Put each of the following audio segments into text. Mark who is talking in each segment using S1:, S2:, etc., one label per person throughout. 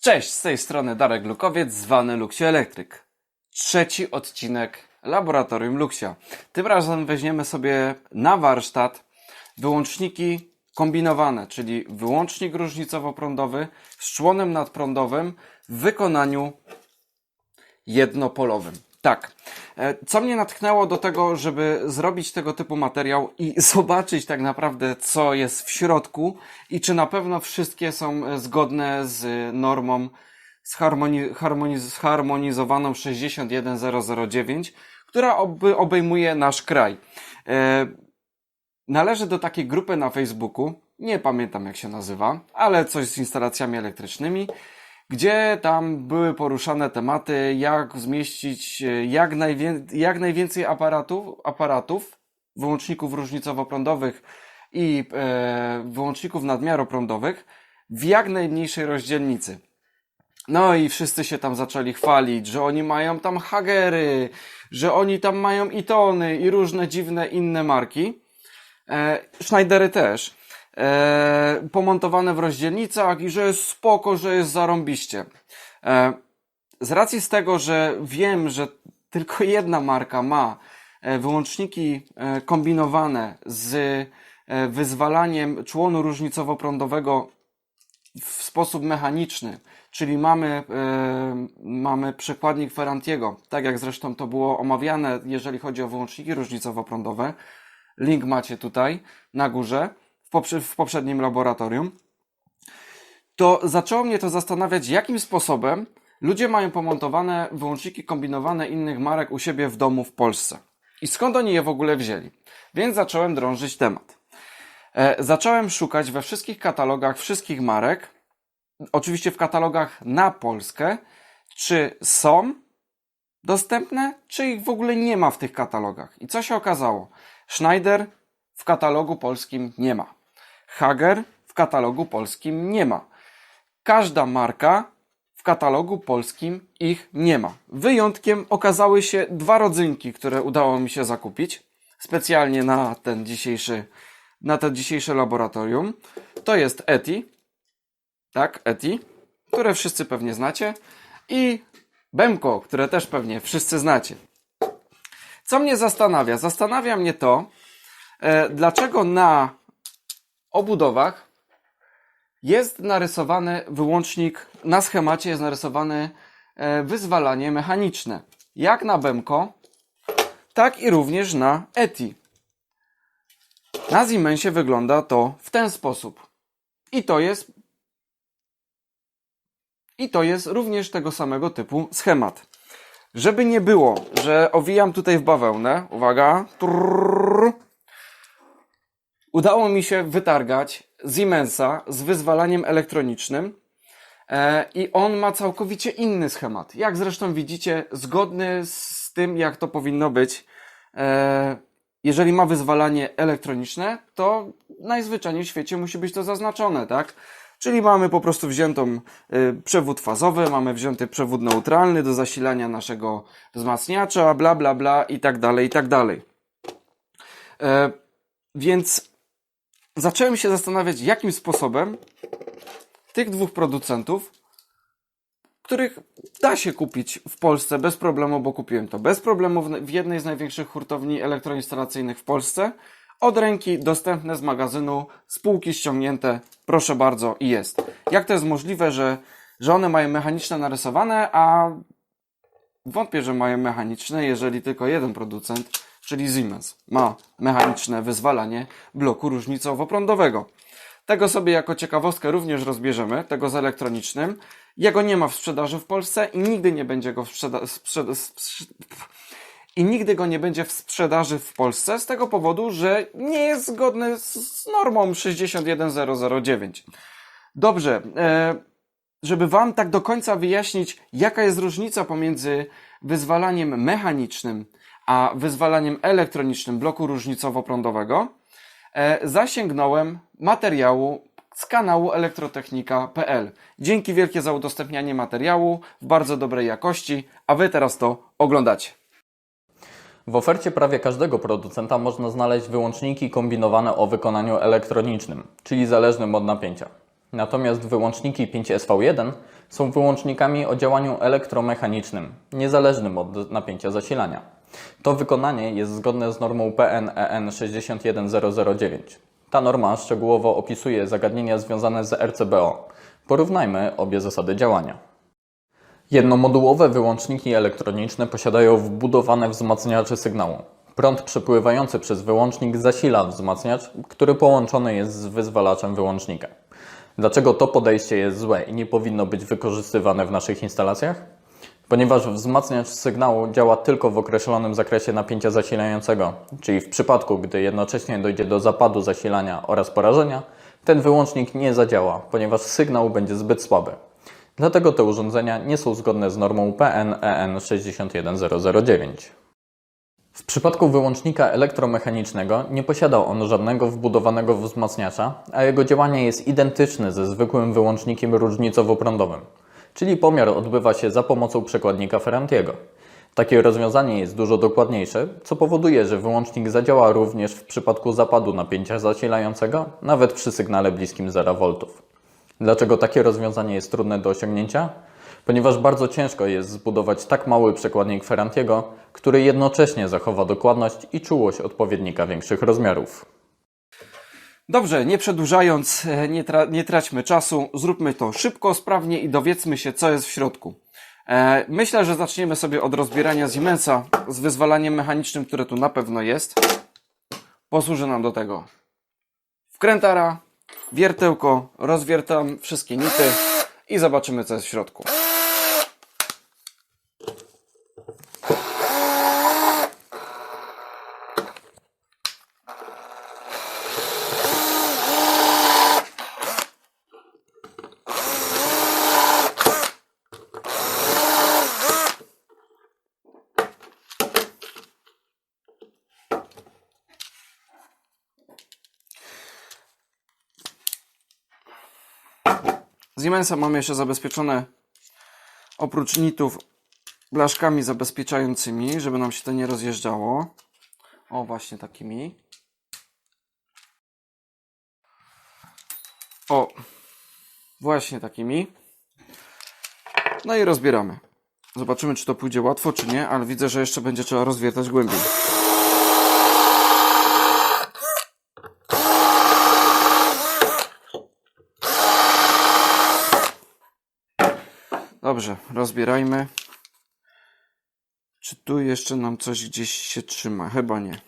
S1: Cześć, z tej strony Darek Lukowiec, zwany Luxio Elektryk. Trzeci odcinek Laboratorium Luxia. Tym razem weźmiemy sobie na warsztat wyłączniki kombinowane, czyli wyłącznik różnicowo-prądowy z członem nadprądowym w wykonaniu jednopolowym. Tak. E, Co mnie natchnęło do tego, żeby zrobić tego typu materiał i zobaczyć tak naprawdę, co jest w środku i czy na pewno wszystkie są e, zgodne z normą zharmoni- harmoni- zharmonizowaną 61009, która obejmuje nasz kraj. E, Należy do takiej grupy na Facebooku, nie pamiętam jak się nazywa, ale coś z instalacjami elektrycznymi, gdzie tam były poruszane tematy, jak zmieścić e, jak, najwię- jak najwięcej aparatów, aparatów, wyłączników różnicowo-prądowych i e, wyłączników nadmiaroprądowych w jak najmniejszej rozdzielnicy. No i wszyscy się tam zaczęli chwalić, że oni mają tam Hagery, że oni tam mają Itony i różne dziwne inne marki. E, Schneidery też. E, pomontowane w rozdzielnicach i że jest spoko, że jest zarąbiście. E, z racji z tego, że wiem, że tylko jedna marka ma e, wyłączniki e, kombinowane z e, wyzwalaniem członu różnicowo-prądowego w sposób mechaniczny, czyli mamy, mamy przekładnik Ferrantiego, tak jak zresztą to było omawiane, jeżeli chodzi o wyłączniki różnicowo-prądowe. Link macie tutaj na górze w, poprze- w poprzednim laboratorium. To zaczęło mnie to zastanawiać, jakim sposobem ludzie mają pomontowane wyłączniki kombinowane innych marek u siebie w domu w Polsce. I skąd oni je w ogóle wzięli? Więc zacząłem drążyć temat. E, zacząłem szukać we wszystkich katalogach wszystkich marek, oczywiście w katalogach na Polskę, czy są dostępne, czy ich w ogóle nie ma w tych katalogach. I co się okazało? Schneider w katalogu polskim nie ma. Hager w katalogu polskim nie ma. Każda marka w katalogu polskim ich nie ma. Wyjątkiem okazały się dwa rodzynki, które udało mi się zakupić specjalnie na ten dzisiejszy, na to dzisiejsze laboratorium. To jest Eti, tak, Eti, które wszyscy pewnie znacie i Bemko, które też pewnie wszyscy znacie. Co mnie zastanawia? Zastanawia mnie to, e, dlaczego na obudowach jest narysowany wyłącznik, na schemacie jest narysowane e, wyzwalanie mechaniczne. Jak na Bemko, tak i również na Eti. Na Siemensie wygląda to w ten sposób. I to jest i to jest również tego samego typu schemat. Żeby nie było, że owijam tutaj w bawełnę, uwaga, trrr, udało mi się wytargać Siemensa z wyzwalaniem elektronicznym e, i on ma całkowicie inny schemat. Jak zresztą widzicie, zgodny z tym, jak to powinno być. E, jeżeli ma wyzwalanie elektroniczne, to najzwyczajniej w świecie musi być to zaznaczone, tak? Czyli mamy po prostu wziętą y, przewód fazowy, mamy wzięty przewód neutralny do zasilania naszego wzmacniacza, bla bla bla i tak dalej, i tak dalej. E, więc zacząłem się zastanawiać, jakim sposobem tych dwóch producentów, których da się kupić w Polsce bez problemu, bo kupiłem to bez problemu w- jednej z największych hurtowni elektroinstalacyjnych w Polsce, od ręki dostępne z magazynu, z półki ściągnięte, proszę bardzo i jest. Jak to jest możliwe, że, że one mają mechaniczne narysowane, a wątpię, że mają mechaniczne, jeżeli tylko jeden producent, czyli Siemens, ma mechaniczne wyzwalanie bloku różnicowo-prądowego. Tego sobie jako ciekawostkę również rozbierzemy, tego z elektronicznym. Jego nie ma w sprzedaży w Polsce i nigdy nie będzie go w sprzeda- sprzeda- sprze- i nigdy go nie będzie w sprzedaży w Polsce z tego powodu, że nie jest zgodny z, z normą 61009. Dobrze, e, żeby Wam tak do końca wyjaśnić, jaka jest różnica pomiędzy wyzwalaniem mechanicznym a wyzwalaniem elektronicznym bloku różnicowo-prądowego, e, zasięgnąłem materiału z kanału elektrotechnika.pl. Dzięki wielkie za udostępnianie materiału w bardzo dobrej jakości, a Wy teraz to oglądacie.
S2: W ofercie prawie każdego producenta można znaleźć wyłączniki kombinowane o wykonaniu elektronicznym, czyli zależnym od napięcia. Natomiast wyłączniki 5SV1 są wyłącznikami o działaniu elektromechanicznym, niezależnym od napięcia zasilania. To wykonanie jest zgodne z normą PN EN 61009. Ta norma szczegółowo opisuje zagadnienia związane z RCBO. Porównajmy obie zasady działania. Jednomodułowe wyłączniki elektroniczne posiadają wbudowane wzmacniacze sygnału. Prąd przepływający przez wyłącznik zasila wzmacniacz, który połączony jest z wyzwalaczem wyłącznika. Dlaczego to podejście jest złe i nie powinno być wykorzystywane w naszych instalacjach? Ponieważ wzmacniacz sygnału działa tylko w określonym zakresie napięcia zasilającego, czyli w przypadku, gdy jednocześnie dojdzie do zapadu zasilania oraz porażenia, ten wyłącznik nie zadziała, ponieważ sygnał będzie zbyt słaby. Dlatego te urządzenia nie są zgodne z normą PN EN 61009. W przypadku wyłącznika elektromechanicznego nie posiada on żadnego wbudowanego wzmacniacza, a jego działanie jest identyczne ze zwykłym wyłącznikiem różnicowo-prądowym, czyli pomiar odbywa się za pomocą przekładnika Ferrantiego. Takie rozwiązanie jest dużo dokładniejsze, co powoduje, że wyłącznik zadziała również w przypadku zapadu napięcia zasilającego, nawet przy sygnale bliskim 0 V. Dlaczego takie rozwiązanie jest trudne do osiągnięcia? Ponieważ bardzo ciężko jest zbudować tak mały przekładnik Ferrantiego, który jednocześnie zachowa dokładność i czułość odpowiednika większych rozmiarów.
S1: Dobrze, nie przedłużając, e, nie, tra- nie traćmy czasu, zróbmy to szybko, sprawnie i dowiedzmy się, co jest w środku. E, myślę, że zaczniemy sobie od rozbierania Siemensa z wyzwalaniem mechanicznym, które tu na pewno jest. Posłuży nam do tego wkrętara, wiertełko, rozwiertam wszystkie nity i zobaczymy, co jest w środku. Siemensa mamy jeszcze zabezpieczone oprócz nitów blaszkami zabezpieczającymi, żeby nam się to nie rozjeżdżało. O, właśnie takimi. O, właśnie takimi. No i rozbieramy. Zobaczymy, czy to pójdzie łatwo, czy nie, ale widzę, że jeszcze będzie trzeba rozwiertać głębiej. Dobrze, rozbierajmy. Czy tu jeszcze nam coś gdzieś się trzyma? Chyba nie.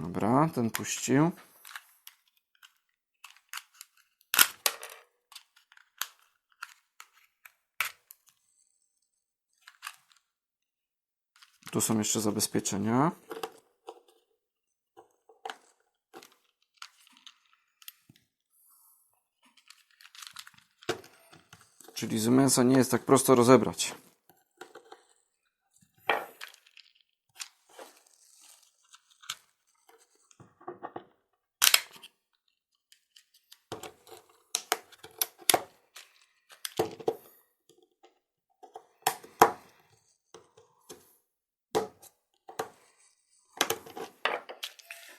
S1: Dobra, ten puścił. Tu są jeszcze zabezpieczenia. Czyli z mięsa nie jest tak prosto rozebrać.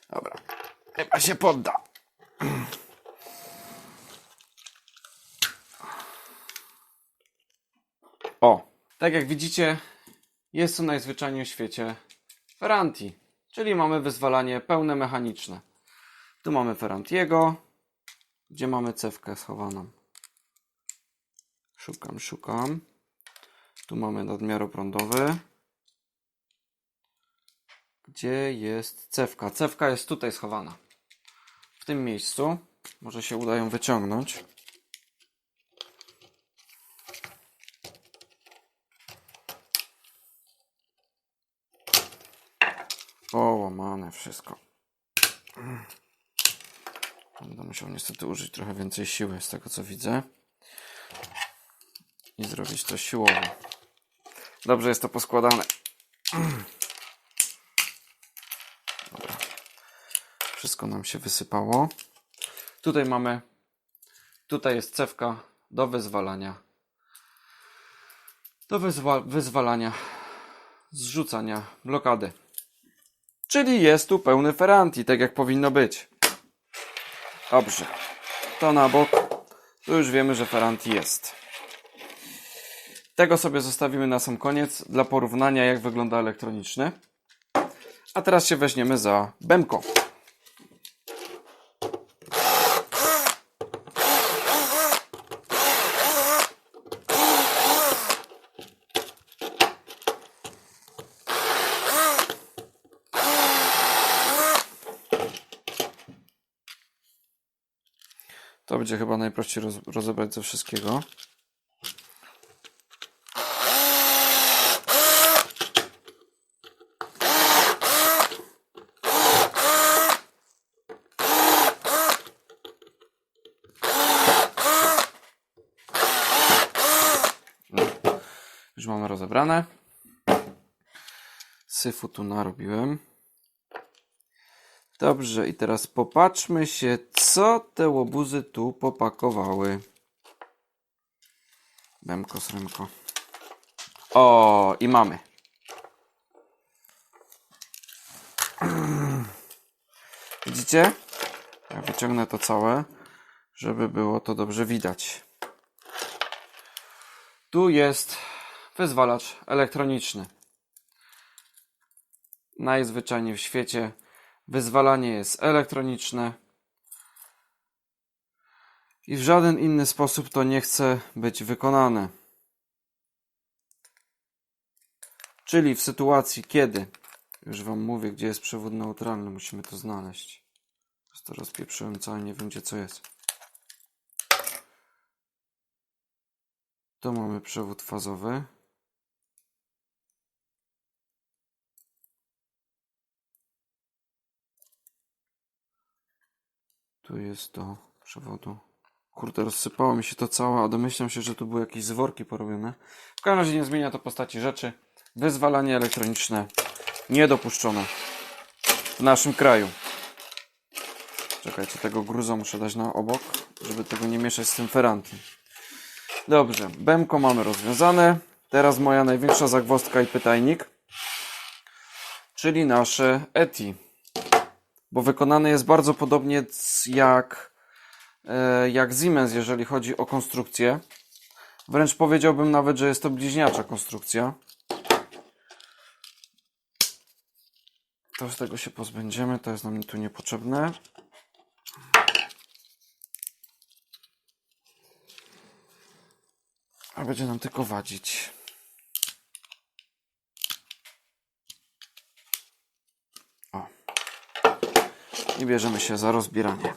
S1: Dobra, chyba się podda. O, tak jak widzicie, jest to najzwyczajniej w świecie Ferranti, czyli mamy wyzwalanie pełne mechaniczne. Tu mamy Ferrantiego, gdzie mamy cewkę schowaną. Szukam, szukam. Tu mamy nadmiaroprądowy. Gdzie jest cewka? Cewka jest tutaj schowana. W tym miejscu. Może się uda ją wyciągnąć. Połamane wszystko. Będę musiał niestety użyć trochę więcej siły z tego co widzę. I zrobić to siłowo. Dobrze jest to poskładane. Dobra. Wszystko nam się wysypało. Tutaj mamy. Tutaj jest cewka do wyzwalania. Do wyzwa wyzwalania. Zrzucania blokady. Czyli jest tu pełny Ferranti, tak jak powinno być. Dobrze. To na bok. Tu już wiemy, że Ferranti jest. Tego sobie zostawimy na sam koniec dla porównania, jak wygląda elektroniczny. A teraz się weźmiemy za Bemko. Będzie chyba najprościej roz, rozebrać ze wszystkiego. Już mamy rozebrane. Syfu tu narobiłem. Dobrze, i teraz popatrzmy się, co te łobuzy tu popakowały. Bemko, sremko. O, i mamy. Widzicie? Ja wyciągnę to całe, żeby było to dobrze widać. Tu jest wyzwalacz elektroniczny. Najzwyczajniej w świecie Wyzwalanie jest elektroniczne i w żaden inny sposób to nie chce być wykonane. Czyli w sytuacji, kiedy, już Wam mówię, gdzie jest przewód neutralny, musimy to znaleźć. Prostu rozpieprzyłem całe, nie wiem gdzie co jest. Tu mamy przewód fazowy. Tu jest do przewodu. Kurde, rozsypało mi się to całe, a domyślam się, że tu były jakieś zworki porobione. W każdym razie nie zmienia to postaci rzeczy. Wyzwalanie elektroniczne niedopuszczone w naszym kraju. Czekajcie, tego gruza muszę dać na obok, żeby tego nie mieszać z tym ferantem. Dobrze, Bemko mamy rozwiązane. Teraz moja największa zagwozdka i pytajnik, czyli nasze ETI bo wykonany jest bardzo podobnie jak, e, jak Siemens, jeżeli chodzi o konstrukcję. Wręcz powiedziałbym nawet, że jest to bliźniacza konstrukcja. To z tego się pozbędziemy, to jest nam tu niepotrzebne. A będzie nam tylko wadzić. I bierzemy się za rozbieranie.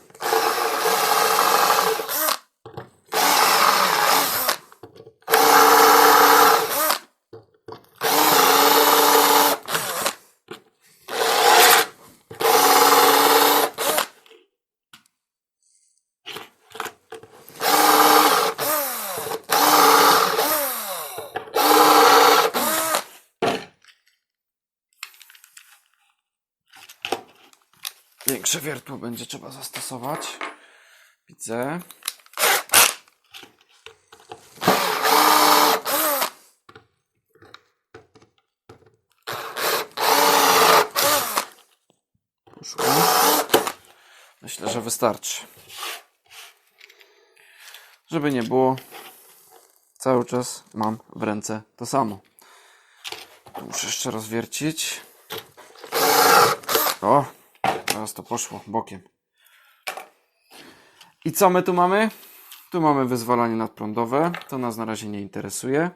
S1: Większe wiertło będzie trzeba zastosować. Widzę. Myślę, że wystarczy. Żeby nie było, cały czas mam w ręce to samo. Muszę jeszcze rozwiercić. O, teraz to poszło bokiem. I co my tu mamy? Tu mamy wyzwalanie nadprądowe. To nas na razie nie interesuje.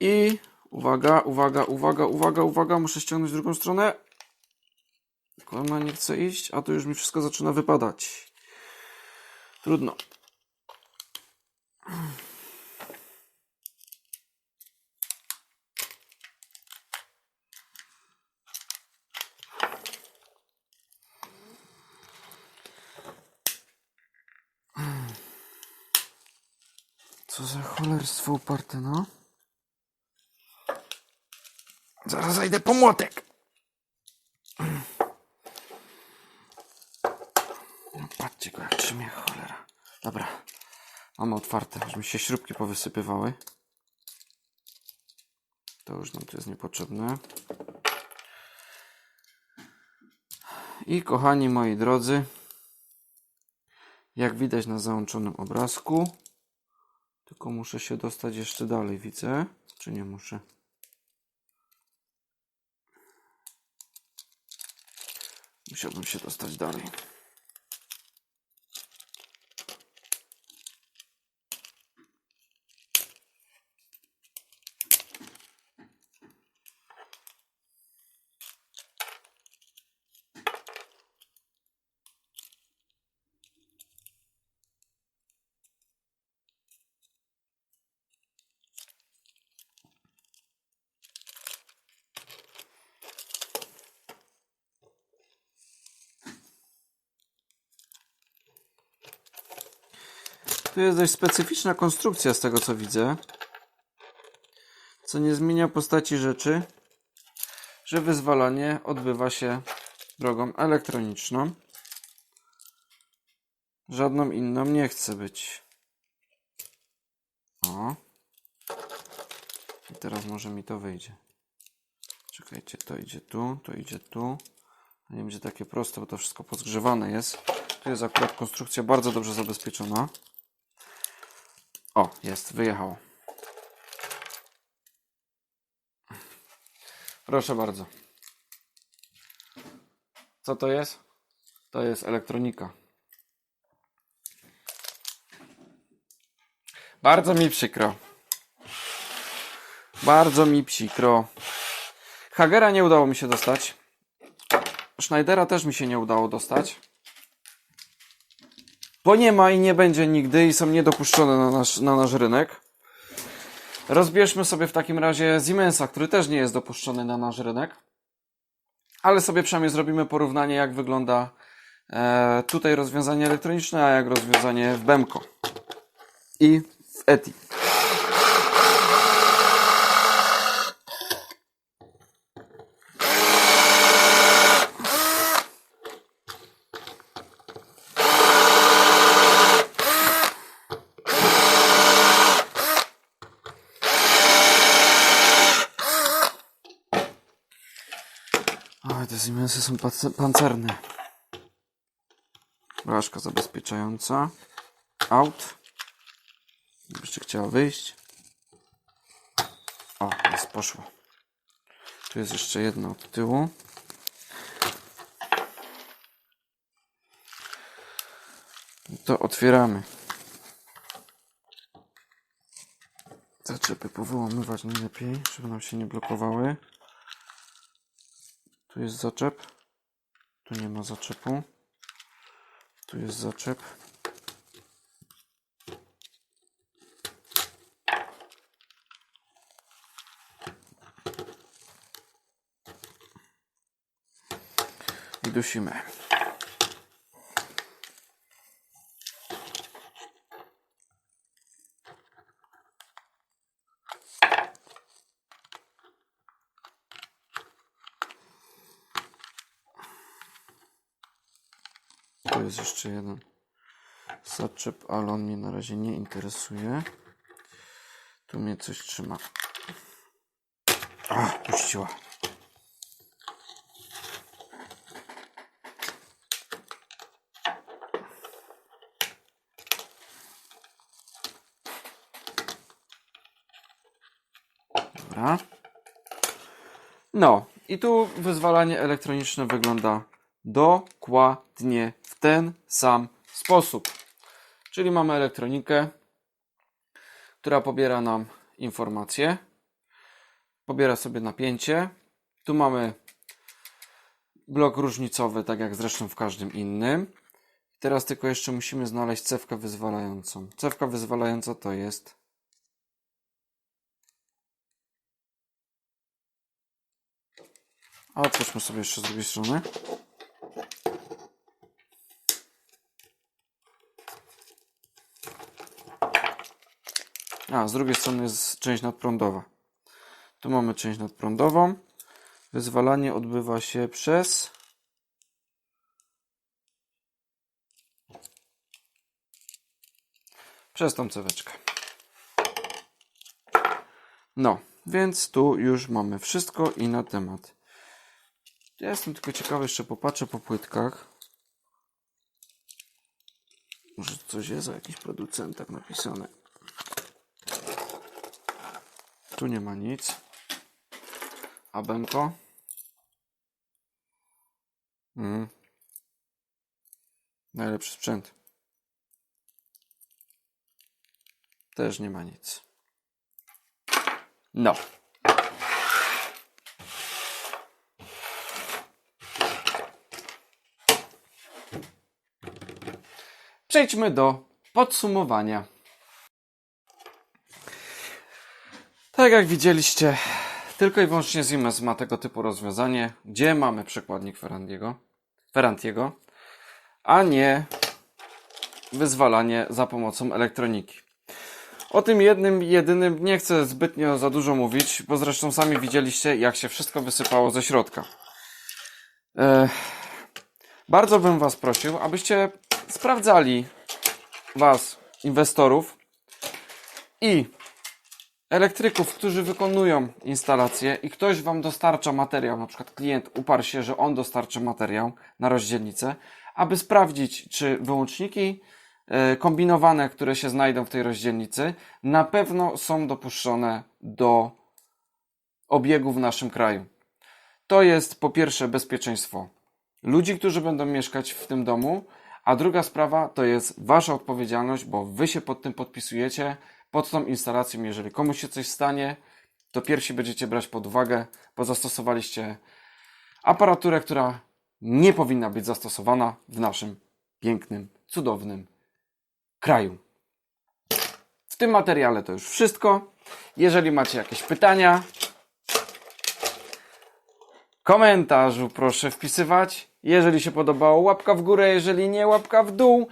S1: I uwaga, uwaga, uwaga, uwaga, uwaga. Muszę ściągnąć drugą stronę. Ona nie chce iść, a tu już mi wszystko zaczyna wypadać. Trudno. Co za cholerstwo uparte, no. Zaraz zajdę po młotek. No, patrzcie go jak trzymie, cholera. Dobra, mamy otwarte, mi się śrubki powysypywały. To już nam tu jest niepotrzebne. I kochani moi drodzy, Jak widać na załączonym obrazku. Tylko muszę się dostać jeszcze dalej, widzę. Czy nie muszę? Musiałbym się dostać dalej. Tu jest dość specyficzna konstrukcja z tego co widzę. Co nie zmienia postaci rzeczy, że wyzwalanie odbywa się drogą elektroniczną. Żadną inną nie chce być. O. I teraz może mi to wyjdzie. Czekajcie, to idzie tu, to idzie tu. Nie będzie takie proste, bo to wszystko podgrzewane jest. Tu jest akurat konstrukcja bardzo dobrze zabezpieczona. O, jest, wyjechało. Proszę bardzo. Co to jest? To jest elektronika. Bardzo mi przykro. Bardzo mi przykro. Hagera nie udało mi się dostać. Schneidera też mi się nie udało dostać. Bo nie ma i nie będzie nigdy i są niedopuszczone na nasz, na nasz rynek. Rozbierzmy sobie w takim razie Siemensa, który też nie jest dopuszczony na nasz rynek. Ale sobie przynajmniej zrobimy porównanie, jak wygląda e, tutaj rozwiązanie elektroniczne, a jak rozwiązanie w Bemco i w ETI. Siemensy są pancerne. Blaszka zabezpieczająca. Out. Jeszcze chciała wyjść. O, jest poszło. Tu jest jeszcze jedno od tyłu. To otwieramy. Zaczepy powyłamywać najlepiej, żeby nam się nie blokowały. Tu jest zaczep. Tu nie ma zaczepu. Tu jest zaczep. I dusimy. Jest jeszcze jeden zaczep, ale on mnie na razie nie interesuje. Tu mnie coś trzyma. A, puściła. No, i tu wyzwalanie elektroniczne wygląda dokładnie w ten sam sposób. Czyli mamy elektronikę, która pobiera nam informacje, pobiera sobie napięcie. Tu mamy blok różnicowy, tak jak zresztą w każdym innym. Teraz tylko jeszcze musimy znaleźć cewkę wyzwalającą. Cewka wyzwalająca to jest A otwórzmy sobie jeszcze z drugiej strony. A, z drugiej strony jest część nadprądowa. Tu mamy część nadprądową. Wyzwalanie odbywa się przez przez tą ceweczkę. No, więc tu już mamy wszystko i na temat. Ja jestem tylko ciekawy, jeszcze popatrzę po płytkach. Może coś jest o jakichś producentach napisane. Tu nie ma nic. Abemko. Mhm. Najlepszy sprzęt. Też nie ma nic. No. Przejdźmy do podsumowania. Tak jak widzieliście, tylko i wyłącznie Siemens ma tego typu rozwiązanie, gdzie mamy przekładnik Ferrandiego, Ferrantiego, a nie wyzwalanie za pomocą elektroniki. O tym jednym, jedynym nie chcę zbytnio za dużo mówić, bo zresztą sami widzieliście, jak się wszystko wysypało ze środka. E, bardzo bym Was prosił, abyście sprawdzali Was, inwestorów i elektryków, którzy wykonują instalację i ktoś Wam dostarcza materiał, na przykład klient uparł się, że on dostarczy materiał na rozdzielnicę, aby sprawdzić, czy wyłączniki e, kombinowane, które się znajdą w tej rozdzielnicy, na pewno są dopuszczone do obiegu w naszym kraju. To jest po pierwsze bezpieczeństwo ludzi, którzy będą mieszkać w tym domu, a druga sprawa to jest Wasza odpowiedzialność, bo Wy się pod tym podpisujecie, pod tą instalacją. Jeżeli komuś się coś stanie, to pierwsi będziecie brać pod uwagę, bo zastosowaliście aparaturę, która nie powinna być zastosowana w naszym pięknym, cudownym kraju. W tym materiale to już wszystko. Jeżeli macie jakieś pytania, komentarzu proszę wpisywać. Jeżeli się podobało, łapka w górę, jeżeli nie, łapka w dół.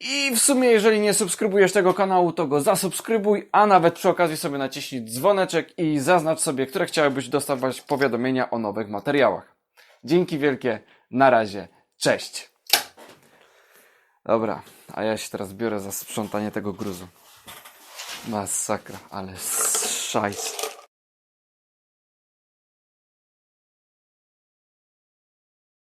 S1: I w sumie, jeżeli nie subskrybujesz tego kanału, to go zasubskrybuj, a nawet przy okazji sobie naciśnij dzwoneczek i zaznacz sobie, które chciałbyś dostawać powiadomienia o nowych materiałach. Dzięki wielkie, na razie, cześć. Dobra, a ja się teraz biorę za sprzątanie tego gruzu. Masakra, ale szajs.